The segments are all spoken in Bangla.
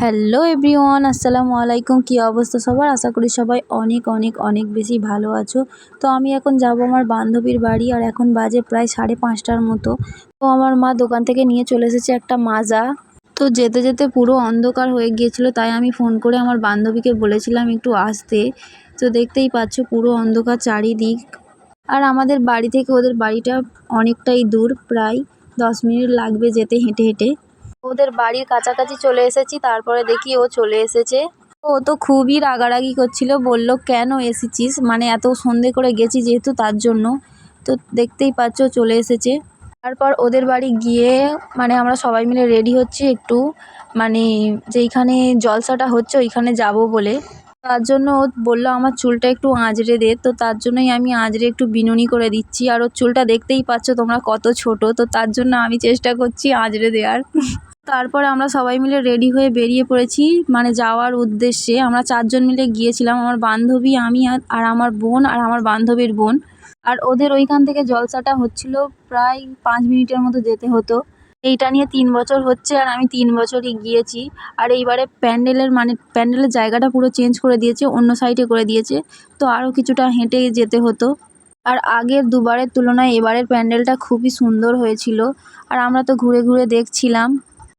হ্যালো এভরিওয়ান, আসসালামু আলাইকুম। কী অবস্থা সবার? আশা করি সবাই অনেক অনেক অনেক বেশি ভালো আছো। তো আমি এখন যাব আমার বান্ধবীর বাড়ি আর এখন বাজে প্রায় সাড়ে পাঁচটার মতো। তো আমার মা দোকান থেকে নিয়ে চলে এসেছে একটা মাজা। তো যেতে যেতে পুরো অন্ধকার হয়ে গিয়েছিল, তাই আমি ফোন করে আমার বান্ধবীকে বলেছিলাম একটু আসতে। তো দেখতেই পাচ্ছ পুরো অন্ধকার চারিদিক। আর আমাদের বাড়ি থেকে ওদের বাড়িটা অনেকটাই দূর, প্রায় দশ মিনিট লাগবে যেতে হেঁটে হেঁটে। ওদের বাড়ির কাছাকাছি চলে এসেছি, তারপরে দেখি ও চলে এসেছে। ও তো খুবই রাগারাগি করছিল, বলল, কেন এসেছিস? মানে এত সন্ধে করে গেছি যেহেতু তার জন্য। তো দেখতেই পাচ্ছ চলে এসেছে। তারপর ওদের বাড়ি গিয়ে মানে আমরা সবাই মিলে রেডি হচ্ছি একটু মানে যেইখানে জলসাটা হচ্ছে ওইখানে যাব বলে। তার জন্য ও বলল, আমার চুলটা একটু আঁচড়ে দে। তো তার জন্যই আমি আঁচড়ে একটু বিনুনি করে দিচ্ছি। আর ওর চুলটা দেখতেই পাচ্ছ তোমরা কত ছোট, তো তার জন্য আমি চেষ্টা করছি আঁচড়ে দেওয়ার। তারপরে আমরা সবাই মিলে রেডি হয়ে বেরিয়ে পড়েছি। মানে যাওয়ার উদ্দেশ্যে আমরা চারজন মিলে গিয়েছিলাম, আমার বান্ধবী, আমি আর আমার বোন আর আমার বান্ধবীর বোন। আর ওদের ওইখান থেকে জলসাটা হচ্ছিল প্রায় পাঁচ মিনিটের মতো যেতে হতো। এইটা নিয়ে তিন বছর হচ্ছে আর আমি তিন বছরই গিয়েছি। আর এইবারে প্যান্ডেলের মানে প্যান্ডেলের জায়গাটা পুরো চেঞ্জ করে দিয়েছে, অন্য সাইডে করে দিয়েছে। তো আরও কিছুটা হেঁটে যেতে হতো। আর আগের দুবারের তুলনায় এবারের প্যান্ডেলটা খুবই সুন্দর হয়েছিল। আর আমরা তো ঘুরে ঘুরে দেখছিলাম।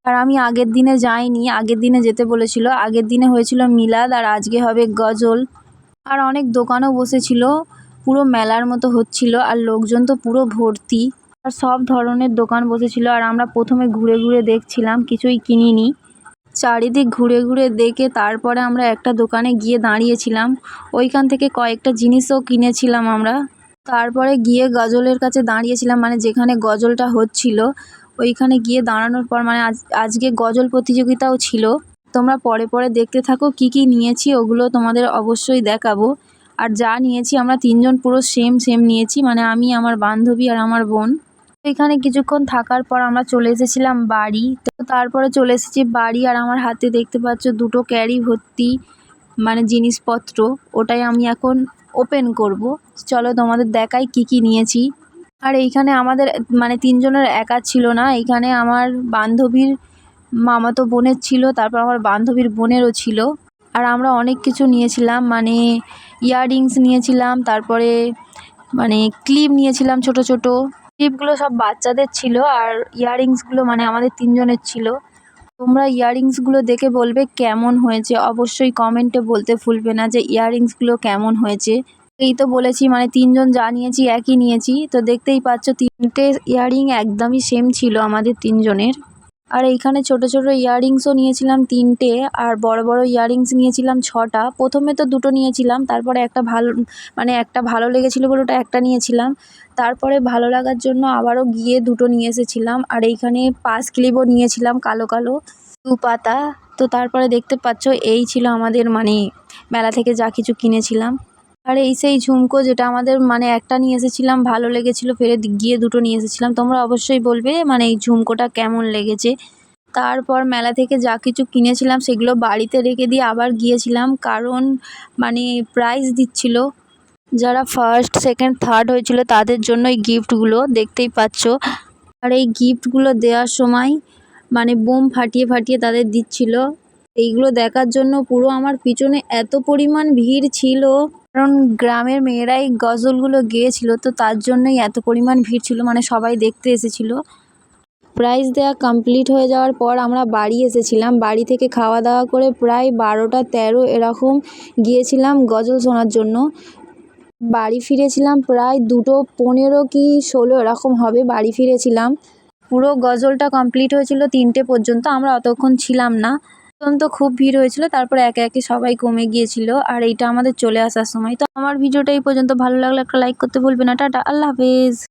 আর আমি আগের দিনে যাইনি, আগের দিনে যেতে বলেছিল। আগের দিনে হয়েছিল মিলাদ আর আজকে হবে গজল। আর অনেক দোকানও বসেছিল, পুরো মেলার মতো হচ্ছিল আর লোকজন তো পুরো ভর্তি। আর সব ধরনের দোকান বসেছিল আর আমরা প্রথমে ঘুরে ঘুরে দেখছিলাম, কিছুই কিনিনি। চারিদিক ঘুরে ঘুরে দেখে তারপরে আমরা একটা দোকানে গিয়ে দাঁড়িয়েছিলাম। ওইখান থেকে কয়েকটা জিনিসও কিনেছিলাম আমরা। তারপরে গিয়ে গজলের কাছে দাঁড়িয়েছিলাম মানে যেখানে গজলটা হচ্ছিল। ওইখানে গিয়ে দাঁড়ানোর পর মানে আজ, আজকে গজল প্রতিযোগিতাও ছিল। তোমরা পরে পরে দেখতে থাকো কি কি নিয়েছি, ওগুলো তোমাদের অবশ্যই দেখাবো। আর যা নিয়েছি, আমরা তিনজন পুরো সেম সেম নিয়েছি মানে আমি, আমার বান্ধবী আর আমার বোন। এখানে কিছুক্ষণ থাকার পর আমরা চলে এসেছিলাম বাড়ি। তো তারপরে চলে এসেছি বাড়ি, আর আমার হাতে দেখতে পাচ্ছ দুটো ক্যারি ভর্তি মানে জিনিসপত্র। ওটাই আমি এখন ওপেন করব। চলো তোমাদের দেখাই কি কি নিয়েছি। আর এইখানে আমাদের মানে তিনজনের একা ছিল না। এইখানে আমার বান্ধবীর মামাতো বোনের ছিল, তারপর আমার বান্ধবীর বোনেরও ছিল। আর আমরা অনেক কিছু নিয়েছিলাম মানে ইয়াররিংস নিয়েছিলাম, তারপরে মানে ক্লিপ নিয়েছিলাম ছোট ছোট। ক্লিপগুলো সব বাচ্চাদের ছিল আর ইয়াররিংসগুলো মানে আমাদের তিনজনের ছিল। তোমরা ইয়াররিংসগুলো দেখে বলবে কেমন হয়েছে। অবশ্যই কমেন্টে বলতে ভুলবে না যে ইয়াররিংসগুলো কেমন হয়েছে। এই তো বলেছি মানে তিনজন যা নিয়েছি একই নিয়েছি। তো দেখতেই পাচ্ছ, তিনটে ইয়াররিং একদমই সেম ছিল আমাদের তিনজনের। আর এইখানে ছোট ছোট ইয়াররিংসও নিয়েছিলাম তিনটে, আর বড় বড় ইয়াররিংস নিয়েছিলাম ছটা। প্রথমে তো দুটো নিয়েছিলাম, তারপরে একটা ভালো মানে একটা ভালো লেগেছিলো বলে ওটা একটা নিয়েছিলাম। তারপরে ভালো লাগার জন্য আবারও গিয়ে দুটো নিয়ে এসেছিলাম, আর এইখানে পাস ক্লিপও নিয়েছিলাম কালো কালো। দু পাতা, তো তারপরে দেখতে পাচ্ছ, এই ছিল আমাদের মানে মেলা থেকে যা কিছু কিনেছিলাম। আর এই সেই ঝুমকো যেটা আমাদের মানে একটা নিয়ে এসেছিলাম, ভালো লেগেছিলো, ফেরে গিয়ে দুটো নিয়ে এসেছিলাম। তোমরা অবশ্যই বলবে মানে এই ঝুমকোটা কেমন লেগেছে। তারপর মেলা থেকে যা কিছু কিনেছিলাম সেগুলো বাড়িতে রেখে দিয়ে আবার গিয়েছিলাম। কারণ মানে প্রাইজ দিচ্ছিল। যারা ফার্স্ট সেকেন্ড থার্ড হয়েছিল তাদের জন্য এই গিফটগুলো দেখতেই পাচ্ছ। আর এই গিফটগুলো দেওয়ার সময় মানে বোম ফাটিয়ে ফাটিয়ে তাদের দিচ্ছিল। এইগুলো দেখার জন্য পুরো আমার পিছনে এত পরিমাণ ভিড় ছিল। কারণ গ্রামের মেয়েরাই গজলগুলো গেয়েছিল, তো তার জন্যই এত পরিমাণ ভিড় ছিল মানে সবাই দেখতে এসেছিল। প্রাইজ দেওয়া কমপ্লিট হয়ে যাওয়ার পর আমরা বাড়ি এসেছিলাম। বাড়ি থেকে খাওয়া দাওয়া করে প্রায় বারোটা তেরো এরকম গিয়েছিলাম গজল শোনার জন্য। বাড়ি ফিরেছিলাম প্রায় দুটো পনেরো কি ষোলো এরকম হবে বাড়ি ফিরেছিলাম। পুরো গজলটা কমপ্লিট হয়েছিল তিনটে পর্যন্ত, আমরা অতক্ষণ ছিলাম না। তো খুব ভিড় হয়েছিল, তারপর একে একে সবাই কমে গিয়েছিল আর এইটা আমাদের চলে আসার সময়। তো আমার ভিডিওটা এই পর্যন্ত। ভালো লাগলে একটা লাইক করতে ভুলবে না। টাটা, আল্লাহ হাফেজ।